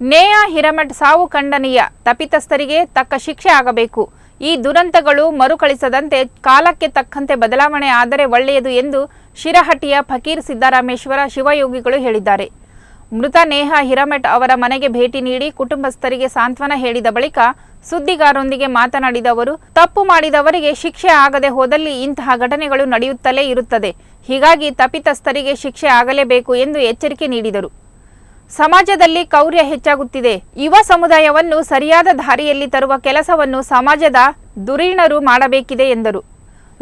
ನೇಹಾ ಹಿರಮಠ್ ಸಾವು ಖಂಡನೀಯ. ತಪ್ಪಿತಸ್ಥರಿಗೆ ತಕ್ಕ ಶಿಕ್ಷೆ ಆಗಬೇಕು. ಈ ದುರಂತಗಳು ಮರುಕಳಿಸದಂತೆ ಕಾಲಕ್ಕೆ ತಕ್ಕಂತೆ ಬದಲಾವಣೆ ಆದರೆ ಒಳ್ಳೆಯದು ಎಂದು ಶಿರಹಟ್ಟಿಯ ಫಕೀರ್ ಸಿದ್ದರಾಮೇಶ್ವರ ಶಿವಯೋಗಿಗಳು ಹೇಳಿದ್ದಾರೆ. ಮೃತ ನೇಹಾ ಹಿರಮಠ್ ಅವರ ಮನೆಗೆ ಭೇಟಿ ನೀಡಿ ಕುಟುಂಬಸ್ಥರಿಗೆ ಸಾಂತ್ವನ ಹೇಳಿದ ಬಳಿಕ ಸುದ್ದಿಗಾರರೊಂದಿಗೆ ಮಾತನಾಡಿದ ಅವರು, ತಪ್ಪು ಮಾಡಿದವರಿಗೆ ಶಿಕ್ಷೆ ಆಗದೆ ಹೋದಲ್ಲಿ ಇಂತಹ ಘಟನೆಗಳು ನಡೆಯುತ್ತಲೇ ಇರುತ್ತದೆ. ಹೀಗಾಗಿ ತಪ್ಪಿತಸ್ಥರಿಗೆ ಶಿಕ್ಷೆ ಆಗಲೇಬೇಕು ಎಂದು ಎಚ್ಚರಿಕೆ ನೀಡಿದರು. ಸಮಾಜದಲ್ಲಿ ಕೌರ್ಯ ಹೆಚ್ಚಾಗುತ್ತಿದೆ. ಯುವ ಸಮುದಾಯವನ್ನು ಸರಿಯಾದ ದಾರಿಯಲ್ಲಿ ತರುವ ಕೆಲಸವನ್ನು ಸಮಾಜದ ದುರೀಣರು ಮಾಡಬೇಕಿದೆ ಎಂದರು.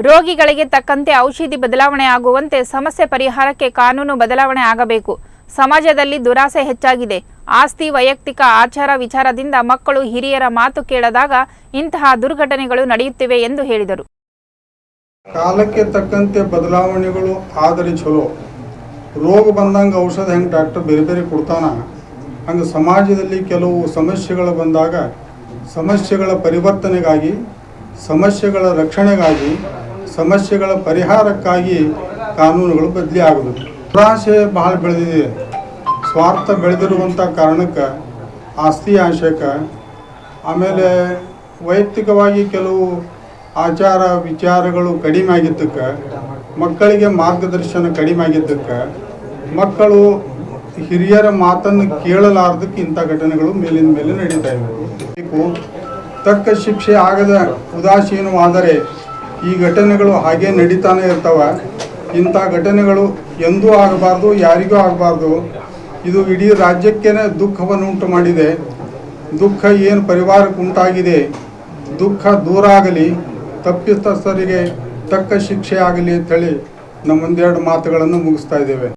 ರೋಗಿಗಳಿಗೆ ತಕ್ಕಂತೆ ಔಷಧಿ ಬದಲಾವಣೆ ಆಗುವಂತೆ ಸಮಸ್ಯೆ ಪರಿಹಾರಕ್ಕೆ ಕಾನೂನು ಬದಲಾವಣೆ ಆಗಬೇಕು. ಸಮಾಜದಲ್ಲಿ ದುರಾಸೆ ಹೆಚ್ಚಾಗಿದೆ. ಆಸ್ತಿ, ವೈಯಕ್ತಿಕ ಆಚಾರ ವಿಚಾರದಿಂದ ಮಕ್ಕಳು ಹಿರಿಯರ ಮಾತು ಕೇಳದಾಗ ಇಂತಹ ದುರ್ಘಟನೆಗಳು ನಡೆಯುತ್ತಿವೆ ಎಂದು ಹೇಳಿದರು. ಕಾಲಕ್ಕೆ ತಕ್ಕಂತೆ ಬದಲಾವಣೆಗಳು ಆದರೆ ಚಲೋ. ರೋಗ ಬಂದಂಗೆ ಔಷಧ ಹೆಂಗೆ ಡಾಕ್ಟರ್ ಬೇರೆ ಬೇರೆ ಕೊಡ್ತಾನ? ಹಂಗೆ ಸಮಾಜದಲ್ಲಿ ಕೆಲವು ಸಮಸ್ಯೆಗಳು ಬಂದಾಗ, ಸಮಸ್ಯೆಗಳ ಪರಿವರ್ತನೆಗಾಗಿ, ಸಮಸ್ಯೆಗಳ ರಕ್ಷಣೆಗಾಗಿ, ಸಮಸ್ಯೆಗಳ ಪರಿಹಾರಕ್ಕಾಗಿ ಕಾನೂನುಗಳು ಬದಲಿ ಆಗೋದು ದುರಾಸೆ ಬಹಳ ಬೆಳೆದಿದೆ. ಸ್ವಾರ್ಥ ಬೆಳೆದಿರುವಂಥ ಕಾರಣಕ್ಕೆ, ಆಸ್ತಿ ಆಶಯಕ್ಕೆ ಆಮೇಲೆ ವೈಯಕ್ತಿಕವಾಗಿ ಕೆಲವು ಆಚಾರ ವಿಚಾರಗಳು ಕಡಿಮೆ ಆಗಿದ್ದಕ್ಕೆ, ಮಕ್ಕಳಿಗೆ ಮಾರ್ಗದರ್ಶನ ಕಡಿಮೆ ಆಗಿದ್ದಕ್ಕೆ ಮಕ್ಕಳು ಹಿರಿಯರ ಮಾತನ್ನು ಕೇಳಲಾರದಕ್ಕೆ ಇಂಥ ಘಟನೆಗಳು ಮೇಲಿನ ಮೇಲೆ ನಡೀತಾ ಇವೆ. ತಕ್ಕ ಶಿಕ್ಷೆ ಆಗದ ಉದಾಸೀನವಾದರೆ ಈ ಘಟನೆಗಳು ಹಾಗೆ ನಡೀತಾನೆ ಇರ್ತವೆ. ಇಂಥ ಘಟನೆಗಳು ಎಂದೂ ಆಗಬಾರ್ದು, ಯಾರಿಗೂ ಆಗಬಾರ್ದು. ಇದು ಇಡೀ ರಾಜ್ಯಕ್ಕೇನೆ ದುಃಖವನ್ನು ಉಂಟು ಮಾಡಿದೆ. ದುಃಖ ಏನು ಪರಿವಾರಕ್ಕೆ ಉಂಟಾಗಿದೆ? ದುಃಖ ದೂರ ಆಗಲಿ, ತಪ್ಪಿತಸ್ಥರಿಗೆ ತಕ್ಕ ಶಿಕ್ಷೆ ಆಗಲಿ ಅಂತೇಳಿ ನಮ್ಮ ಒಂದೆರಡು ಮಾತುಗಳನ್ನು ಮುಗಿಸ್ತಾ ಇದ್ದೇವೆ.